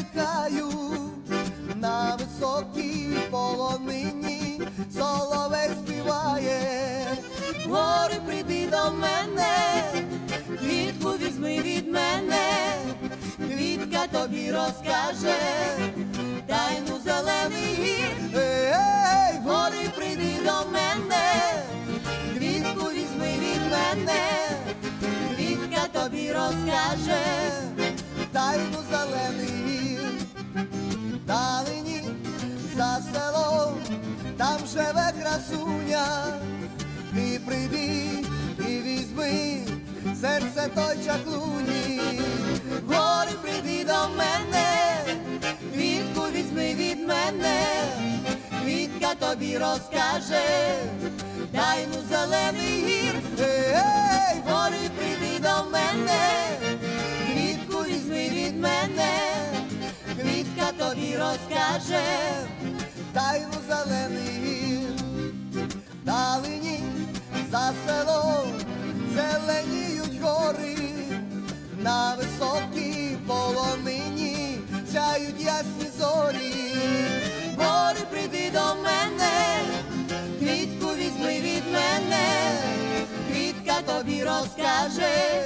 чекаю на високій полонині, соловей співає, Гори прийди до мене, квітку візьми від мене, квітка тобі розкаже, тайну зелений гір. ей, ей, Гори прийди до мене, квітку візьми від мене, квітка тобі розкаже, красуня, ти прийди і візьми серце той чаклуні. гори прийди до мене, квітку візьми від мене, квітка тобі розкаже, тайну зелений гір. Ей, Гори прийди до мене, квітку візьми від мене, квітка тобі розкаже, тайну зелений за селом зеленіють гори, на високій полонині сяють ясні зорі. гори прийди до мене, квітку візьми від мене, квітка тобі розкаже,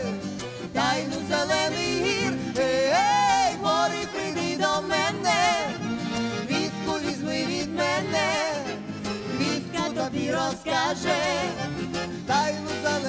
тайну зелений гір. Ей, Гори прийди до мене, квітку візьми від мене, тобі розкаже, тайну зелений